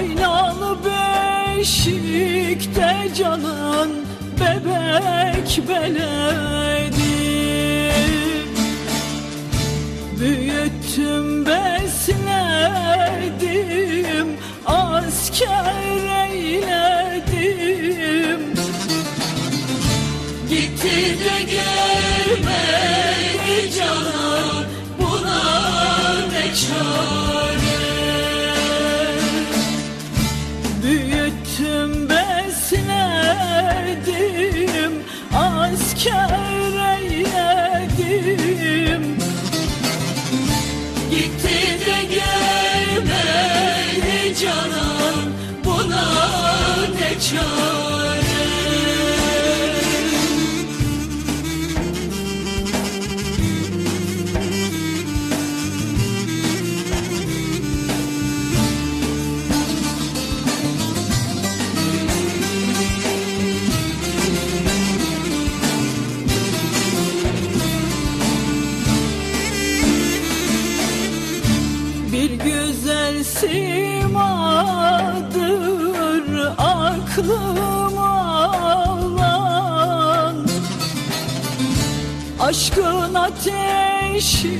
Aynalı beşikte canın Bebek beledim Büyüttüm besledim Asker eyledim ne aklıma alan Aşkın ateşini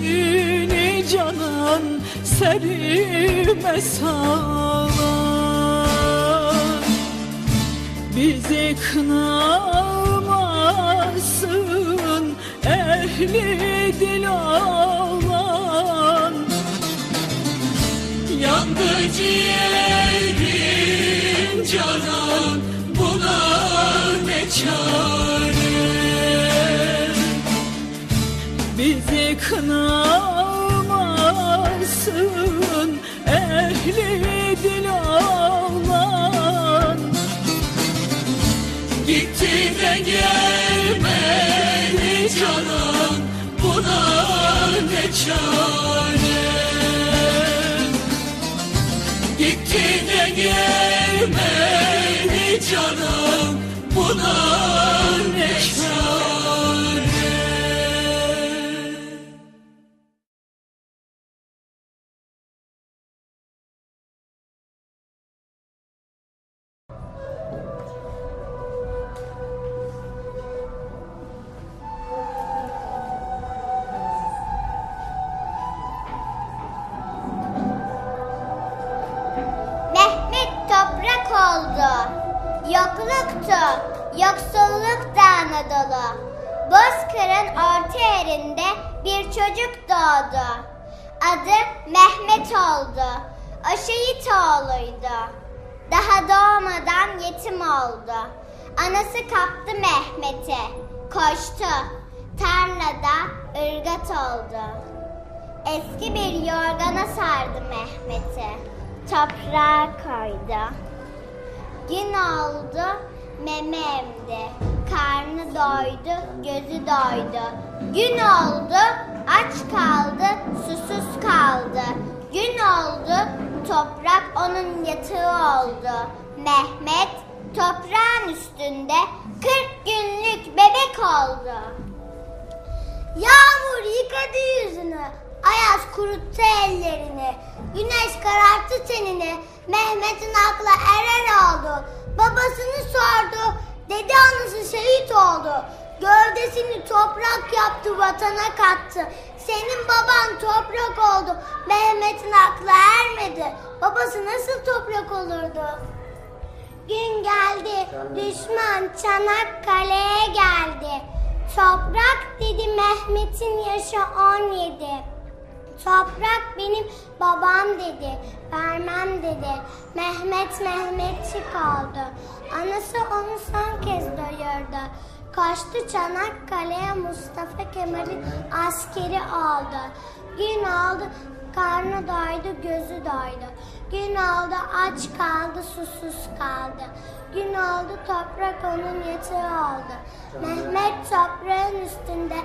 canın serime salan Bizi kınamasın ehli dil olan Yandı ciğerim canan Buna ne çare? Bizi kınamasın Ehli dil olan Gitti de gelmedi canan Buna ne çare? Gitti de gelmedi canım Buna yoksulluk Anadolu. Bozkır'ın orta yerinde bir çocuk doğdu. Adı Mehmet oldu. O şehit oğluydu. Daha doğmadan yetim oldu. Anası kaptı Mehmet'i. Koştu. Tarlada ırgat oldu. Eski bir yorgana sardı Mehmet'i. Toprağa koydu. Gün oldu, meme emdi. Karnı doydu, gözü doydu. Gün oldu, aç kaldı, susuz kaldı. Gün oldu, toprak onun yatağı oldu. Mehmet toprağın üstünde 40 günlük bebek oldu. Yağmur yıkadı yüzünü, ayaz kuruttu ellerini, güneş kararttı tenini, Mehmet'in aklı erer oldu. Babasını sordu, dedi anası şehit oldu. Gövdesini toprak yaptı, vatana kattı. Senin baban toprak oldu, Mehmet'in aklı ermedi. Babası nasıl toprak olurdu? Gün geldi, düşman Çanakkale'ye geldi. Toprak dedi Mehmet'in yaşı 17. Toprak benim babam dedi. Vermem dedi. Mehmet Mehmetçi kaldı. Anası onu son kez doyurdu. Kaçtı Çanakkale'ye Mustafa Kemal'in askeri aldı. Gün aldı karnı doydu gözü doydu. Gün oldu aç kaldı susuz kaldı. Gün oldu toprak onun yatağı oldu. Mehmet toprağın üstünde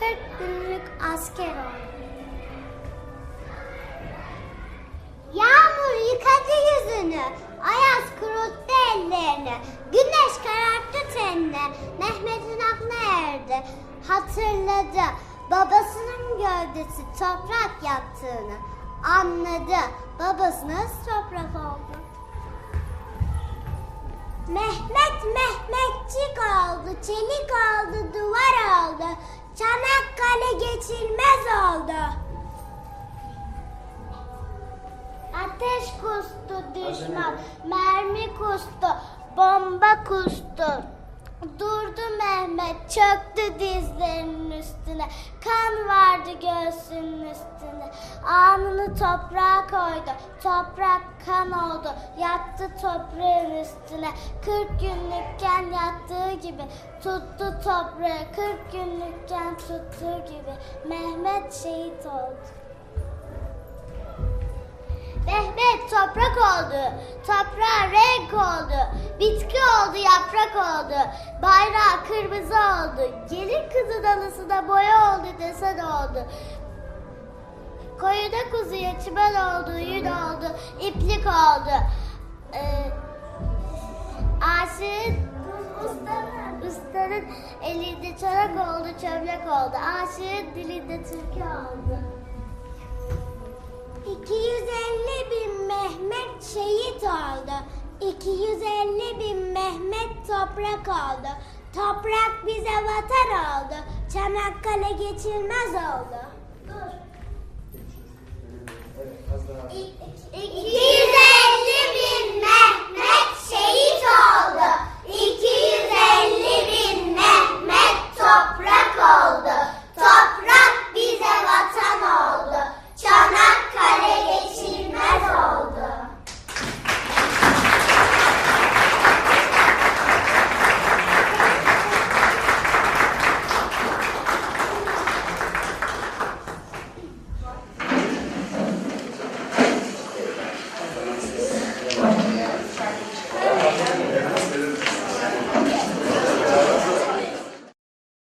40 günlük asker oldu. Yağmur yıkadı yüzünü, ayaz kuruttu ellerini, güneş kararttı tenini, Mehmet'in aklına erdi, hatırladı, babasının gövdesi toprak yattığını, anladı, babası nasıl toprak oldu? Mehmet Mehmetçik oldu, çelik oldu, duvar oldu, Çanakkale geçilmez oldu. Ateş kustu düşman, mermi kustu, bomba kustu. Durdu Mehmet, çöktü dizlerinin üstüne. Kan vardı göğsünün üstüne. Alnını toprağa koydu, toprak kan oldu. Yattı toprağın üstüne. Kırk günlükken yattığı gibi tuttu toprağı. Kırk günlükken tuttuğu gibi Mehmet şehit oldu. Mehmet toprak oldu, toprağa renk oldu, bitki oldu, yaprak oldu, bayrağı kırmızı oldu, gelin kızı dalısına boya oldu desen oldu. Koyuna kuzuya çimen oldu, yün oldu, iplik oldu. Ee, aşığın ustanın, elinde çorak oldu, çömlek oldu. Aşığın dilinde türkü oldu. 250 bin Mehmet şehit oldu. 250 bin Mehmet toprak oldu. Toprak bize vatan oldu. Çanakkale geçilmez oldu. Dur. 250